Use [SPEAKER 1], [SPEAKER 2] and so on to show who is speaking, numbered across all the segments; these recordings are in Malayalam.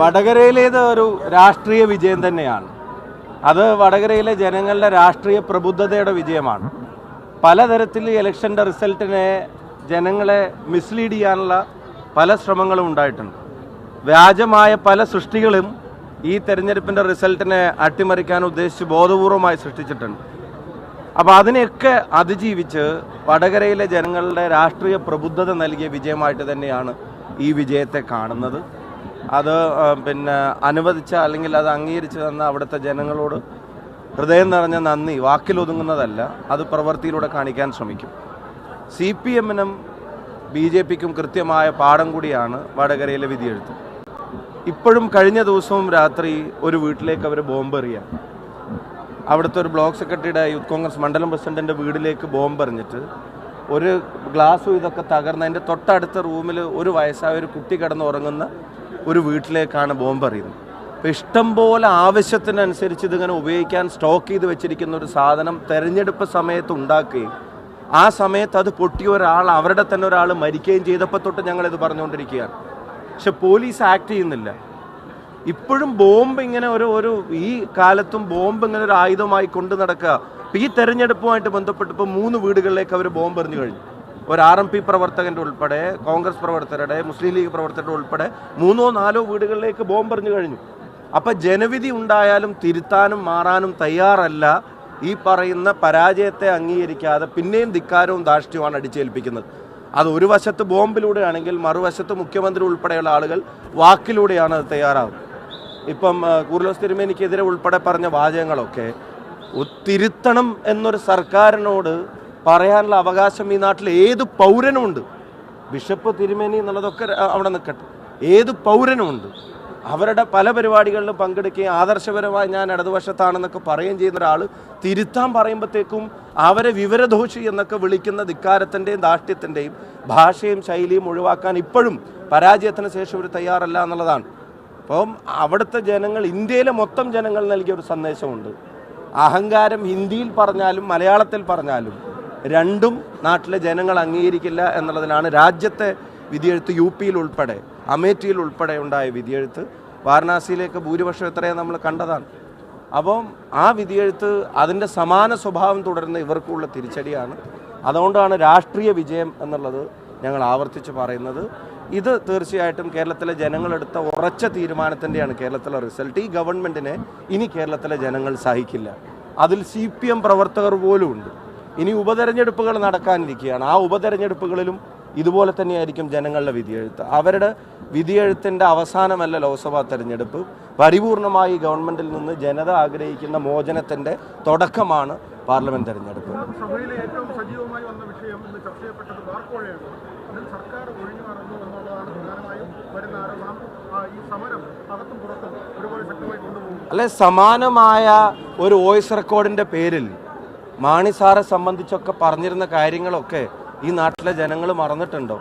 [SPEAKER 1] വടകരയിലേത് ഒരു രാഷ്ട്രീയ വിജയം തന്നെയാണ്. അത് വടകരയിലെ ജനങ്ങളുടെ രാഷ്ട്രീയ പ്രബുദ്ധതയുടെ വിജയമാണ്. പലതരത്തിൽ ഇലക്ഷന്റെ റിസൾട്ടിനെ ജനങ്ങളെ മിസ്ലീഡ് ചെയ്യാനുള്ള പല ശ്രമങ്ങളും ഉണ്ടായിട്ടുണ്ട്. വ്യാജമായ പല സൃഷ്ടികളും ഈ തെരഞ്ഞെടുപ്പിന്റെ റിസൾട്ടിനെ അട്ടിമറിക്കാൻ ഉദ്ദേശിച്ച് ബോധപൂർവമായി സൃഷ്ടിച്ചിട്ടുണ്ട്. അപ്പോൾ അതിനെയൊക്കെ അതിജീവിച്ച് വടകരയിലെ ജനങ്ങളുടെ രാഷ്ട്രീയ പ്രബുദ്ധത നൽകിയ വിജയമായിട്ട് തന്നെയാണ് ഈ വിജയത്തെ കാണുന്നത്. അത് പിന്നെ അനുവദിച്ച അല്ലെങ്കിൽ അത് അംഗീകരിച്ചു തന്ന അവിടുത്തെ ജനങ്ങളോട് ഹൃദയം നിറഞ്ഞ നന്ദി. വാക്കിലൊതുങ്ങുന്നതല്ല അത് പ്രവൃത്തിയിലൂടെ കാണിക്കാൻ ശ്രമിക്കും. സി പി എമ്മിനും ബി ജെ പിക്കും കൃത്യമായ പാഠം കൂടിയാണ് വടകരയിലെ വിധിയെഴുത്ത്. ഇപ്പോഴും കഴിഞ്ഞ ദിവസവും രാത്രി ഒരു വീട്ടിലേക്ക് അവർ ബോംബെറിയാം. അവിടുത്തെ ഒരു ബ്ലോക്ക് സെക്രട്ടറിയുടെ യൂത്ത് കോൺഗ്രസ് മണ്ഡലം പ്രസിഡന്റിന്റെ വീടിലേക്ക് ബോംബെറിഞ്ഞിട്ട് ഒരു ഗ്ലാസ്സും ഇതൊക്കെ തകർന്ന് അതിന്റെ തൊട്ടടുത്ത റൂമിൽ ഒരു വയസ്സായ ഒരു കുട്ടി കിടന്ന് ഉറങ്ങുന്ന ഒരു വീട്ടിലേക്കാണ് ബോംബ് എറിയുന്നത്. അപ്പോൾ ഇഷ്ടം പോലെ ആവശ്യത്തിനനുസരിച്ച് ഇതിങ്ങനെ ഉപയോഗിക്കാൻ സ്റ്റോക്ക് ചെയ്ത് വെച്ചിരിക്കുന്ന ഒരു സാധനം തെരഞ്ഞെടുപ്പ് സമയത്ത് ഉണ്ടാക്കുകയും ആ സമയത്ത് അത് പൊട്ടിയ ഒരാൾ അവരുടെ തന്നെ ഒരാൾ മരിക്കുകയും ചെയ്തപ്പോൾ തൊട്ട് ഞങ്ങളിത് പറഞ്ഞുകൊണ്ടിരിക്കുകയാണ്. പക്ഷെ പോലീസ് ആക്ട് ചെയ്യുന്നില്ല. ഇപ്പോഴും ബോംബ് ഇങ്ങനെ ഒരു ഒരു ഈ കാലത്തും ബോംബ് ഇങ്ങനെ ഒരു ആയുധമായി കൊണ്ടു നടക്കുക. ഈ തെരഞ്ഞെടുപ്പുമായിട്ട് ബന്ധപ്പെട്ടപ്പോൾ മൂന്ന് വീടുകളിലേക്ക് അവർ ബോംബ് എറിഞ്ഞു കഴിഞ്ഞു. ഒരു ആർ എം പി പ്രവർത്തകന്റെ ഉൾപ്പെടെ കോൺഗ്രസ് പ്രവർത്തകരുടെ മുസ്ലിം ലീഗ് പ്രവർത്തകരുടെ ഉൾപ്പെടെ മൂന്നോ നാലോ വീടുകളിലേക്ക് ബോംബ് എറിഞ്ഞു കഴിഞ്ഞു. അപ്പൊ ജനവിധി ഉണ്ടായാലും തിരുത്താനും മാറാനും തയ്യാറല്ല. ഈ പറയുന്ന പരാജയത്തെ അംഗീകരിക്കാതെ പിന്നെയും ധിക്കാരവും ധാർഷ്ട്യവുമാണ് അടിച്ചേൽപ്പിക്കുന്നത്. അത് ഒരു വശത്ത് ബോംബിലൂടെയാണെങ്കിൽ മറുവശത്ത് മുഖ്യമന്ത്രി ഉൾപ്പെടെയുള്ള ആളുകൾ വാക്കിലൂടെയാണ് അത് തയ്യാറാവുന്നത് ഇപ്പം കൂർലോസ് തിരുമേനിക്കെതിരെ ഉൾപ്പെടെ പറഞ്ഞ വാചകങ്ങളൊക്കെ തിരുത്തണം എന്നൊരു സർക്കാരിനോട് പറയാനുള്ള അവകാശം ഈ നാട്ടിൽ ഏത് പൗരനുമുണ്ട്? ബിഷപ്പ് തിരുമേനി എന്നുള്ളതൊക്കെ അവിടെ നിൽക്കട്ടെ. ഏത് പൗരനുമുണ്ട്? അവരുടെ പല പരിപാടികളിലും പങ്കെടുക്കുകയും ആദർശപരമായി ഞാൻ ഇടതുവശത്താണെന്നൊക്കെ പറയുകയും ചെയ്യുന്ന ഒരാൾ തിരുത്താൻ പറയുമ്പോഴത്തേക്കും അവരെ വിവരദോഷി എന്നൊക്കെ വിളിക്കുന്ന ധിക്കാരത്തിന്റെയും ദാഷ്ട്യത്തിന്റെയും ഭാഷയും ശൈലിയും ഒഴിവാക്കാൻ ഇപ്പോഴും പരാജയത്തിന് ശേഷം ഒരു തയ്യാറല്ല എന്നുള്ളതാണ്. അപ്പം അവിടുത്തെ ജനങ്ങൾ ഇന്ത്യയിലെ മൊത്തം ജനങ്ങൾ നൽകിയ ഒരു സന്ദേശമുണ്ട്. അഹങ്കാരം ഹിന്ദിയിൽ പറഞ്ഞാലും മലയാളത്തിൽ പറഞ്ഞാലും രണ്ടും നാട്ടിലെ ജനങ്ങൾ അംഗീകരിക്കില്ല എന്നുള്ളതിനാണ് രാജ്യത്തെ വിധിയെഴുത്ത് യു പിയിൽ ഉൾപ്പെടെ അമേഠിയിൽ ഉൾപ്പെടെ ഉണ്ടായ വിധിയെഴുത്ത്. വാരണാസിയിലേക്ക് ഭൂരിപക്ഷം എത്രയാണ് നമ്മൾ കണ്ടതാണ്. അപ്പം ആ വിധിയെഴുത്ത് അതിന്റെ സമാന സ്വഭാവം തുടരുന്ന ഇവർക്കുള്ള തിരിച്ചടിയാണ്. അതുകൊണ്ടാണ് രാഷ്ട്രീയ വിജയം എന്നുള്ളത് ഞങ്ങൾ ആവർത്തിച്ച് പറയുന്നത്. ഇത് തീർച്ചയായിട്ടും കേരളത്തിലെ ജനങ്ങളെടുത്ത ഉറച്ച തീരുമാനത്തിന്റെയാണ് കേരളത്തിലെ റിസൾട്ട്. ഈ ഗവൺമെന്റിനെ ഇനി കേരളത്തിലെ ജനങ്ങൾ സഹിക്കില്ല. അതിൽ സി പി എം പ്രവർത്തകർ പോലും ഉണ്ട്. ഇനി ഉപതെരഞ്ഞെടുപ്പുകൾ നടക്കാനിരിക്കുകയാണ്. ആ ഉപതെരഞ്ഞെടുപ്പുകളിലും ഇതുപോലെ തന്നെയായിരിക്കും ജനങ്ങളുടെ വിധിയെഴുത്ത്. അവരുടെ വിധിയെഴുത്തിന്റെ അവസാനമല്ല ലോക്സഭാ തെരഞ്ഞെടുപ്പ്. പരിപൂർണമായി ഗവൺമെന്റിൽ നിന്ന് ജനത ആഗ്രഹിക്കുന്ന മോചനത്തിന്റെ തുടക്കമാണ് പാർലമെന്റ് തെരഞ്ഞെടുപ്പ്. അല്ലെ സമാനമായ ഒരു വോയിസ് റെക്കോർഡിന്റെ പേരിൽ മാണി സാറെ സംബന്ധിച്ചൊക്കെ പറഞ്ഞിരുന്ന കാര്യങ്ങളൊക്കെ ഈ നാട്ടിലെ ജനങ്ങൾ മറന്നിട്ടുണ്ടോ?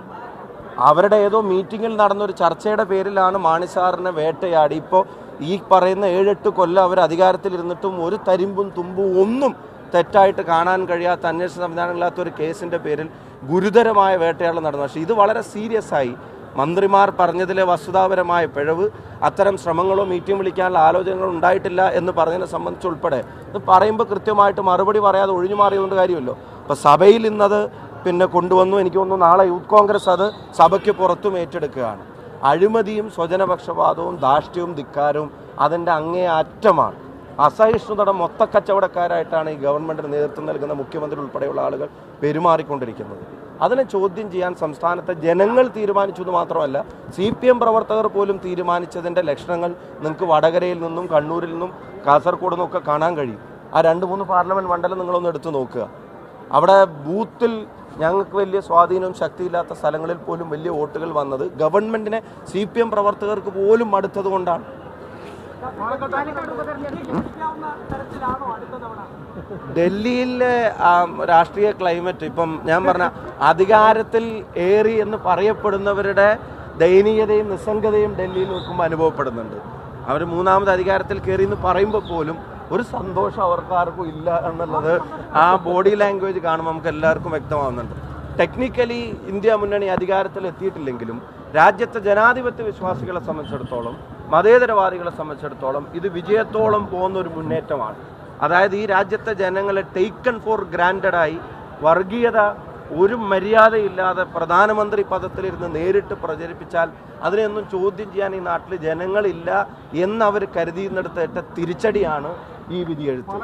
[SPEAKER 1] അവരുടെ ഏതോ മീറ്റിങ്ങിൽ നടന്ന ഒരു ചർച്ചയുടെ പേരിലാണ് മാണി സാറിനെ വേട്ടയാടി. ഇപ്പോൾ ഈ പറയുന്ന ഏഴെട്ട് കൊല്ലം അവർ അധികാരത്തിലിരുന്നിട്ടും ഒരു തരിമ്പും തുമ്പും ഒന്നും തെറ്റായിട്ട് കാണാൻ കഴിയാത്ത അന്വേഷണ സംവിധാനമില്ലാത്ത ഒരു കേസിന്റെ പേരിൽ ഗുരുതരമായ വേട്ടയാടൽ നടന്നു. പക്ഷേ ഇത് വളരെ സീരിയസ് ആയി. മന്ത്രിമാർ പറഞ്ഞതിലെ വസ്തുതാപരമായ പിഴവ് അത്തരം ശ്രമങ്ങളോ മീറ്റിംഗ് വിളിക്കാനുള്ള ആലോചനകളോ ഉണ്ടായിട്ടില്ല എന്ന് പറഞ്ഞതിനെ സംബന്ധിച്ചുൾപ്പെടെ ഇത് പറയുമ്പോൾ കൃത്യമായിട്ട് മറുപടി പറയാതെ ഒഴിഞ്ഞു മാറിയതുകൊണ്ട് കാര്യമല്ലോ. അപ്പോൾ സഭയിൽ ഇന്നത് പിന്നെ കൊണ്ടുവന്നു. എനിക്ക് തോന്നുന്നു നാളെ യൂത്ത് കോൺഗ്രസ് അത് സഭയ്ക്ക് പുറത്തും ഏറ്റെടുക്കുകയാണ്. അഴിമതിയും സ്വജനപക്ഷപാതവും ധാർഷ്ട്യവും ധിക്കാരവും അതിന്റെ അങ്ങേ അറ്റമാണ്. അസഹിഷ്ണുതയുടെ മൊത്ത കച്ചവടക്കാരായിട്ടാണ് ഈ ഗവൺമെന്റിന് നേതൃത്വം നൽകുന്ന മുഖ്യമന്ത്രി ഉൾപ്പെടെയുള്ള ആളുകൾ പെരുമാറിക്കൊണ്ടിരിക്കുന്നത്. അതിനെ ചോദ്യം ചെയ്യാൻ സംസ്ഥാനത്തെ ജനങ്ങൾ തീരുമാനിച്ചു എന്ന് മാത്രമല്ല സി പി എം പ്രവർത്തകർ പോലും തീരുമാനിച്ചതിന്റെ ലക്ഷണങ്ങൾ നിങ്ങൾക്ക് വടകരയിൽ നിന്നും കണ്ണൂരിൽ നിന്നും കാസർഗോഡ് നിന്നും ഒക്കെ കാണാൻ കഴിയും. ആ രണ്ട് മൂന്ന് പാർലമെന്റ് മണ്ഡലം നിങ്ങളൊന്ന് എടുത്തു നോക്കുക. അവിടെ ബൂത്തിൽ ഞങ്ങൾക്ക് വലിയ സ്വാധീനവും ശക്തിയില്ലാത്ത സ്ഥലങ്ങളിൽ പോലും വലിയ വോട്ടുകൾ വന്നത് ഗവൺമെന്റിനെ സി പി എം പ്രവർത്തകർക്ക് പോലും മടുത്തത് കൊണ്ടാണ്. ഡൽഹിയിലെ രാഷ്ട്രീയ ക്ലൈമറ്റ് ഇപ്പം ഞാൻ പറഞ്ഞ അധികാരത്തിൽ ഏറി എന്ന് പറയപ്പെടുന്നവരുടെ ദയനീയതയും നിസ്സംഗതയും ഡൽഹിയിൽ നിൽക്കുമ്പോൾ അനുഭവപ്പെടുന്നുണ്ട്. അവർ മൂന്നാമത് അധികാരത്തിൽ കയറി എന്ന് പറയുമ്പോൾ പോലും ഒരു സന്തോഷം അവർക്കാർക്കും ഇല്ല എന്നുള്ളത് ആ ബോഡി ലാംഗ്വേജ് കാണുമ്പോൾ നമുക്ക് എല്ലാവർക്കും വ്യക്തമാവുന്നുണ്ട്. ടെക്നിക്കലി ഇന്ത്യ മുന്നണി അധികാരത്തിൽ എത്തിയിട്ടില്ലെങ്കിലും രാജ്യത്തെ ജനാധിപത്യ വിശ്വാസികളെ സംബന്ധിച്ചിടത്തോളം മതേതരവാദികളെ സംബന്ധിച്ചിടത്തോളം ഇത് വിജയത്തോളം പോകുന്ന ഒരു മുന്നേറ്റമാണ്. അതായത് ഈ രാജ്യത്തെ ജനങ്ങളെ ടേക്കൺ ഫോർ ഗ്രാൻഡഡായി വർഗീയത ഒരു മര്യാദയില്ലാതെ പ്രധാനമന്ത്രി പദത്തിലിരുന്ന് നേരിട്ട് പ്രചരിപ്പിച്ചാൽ അതിനെയൊന്നും ചോദ്യം ചെയ്യാൻ ഈ നാട്ടിൽ ജനങ്ങളില്ല എന്നവർ കരുതിയെന്നെടുത്തേറ്റ തിരിച്ചടിയാണ് ഈ വിധിയെഴുത്ത്.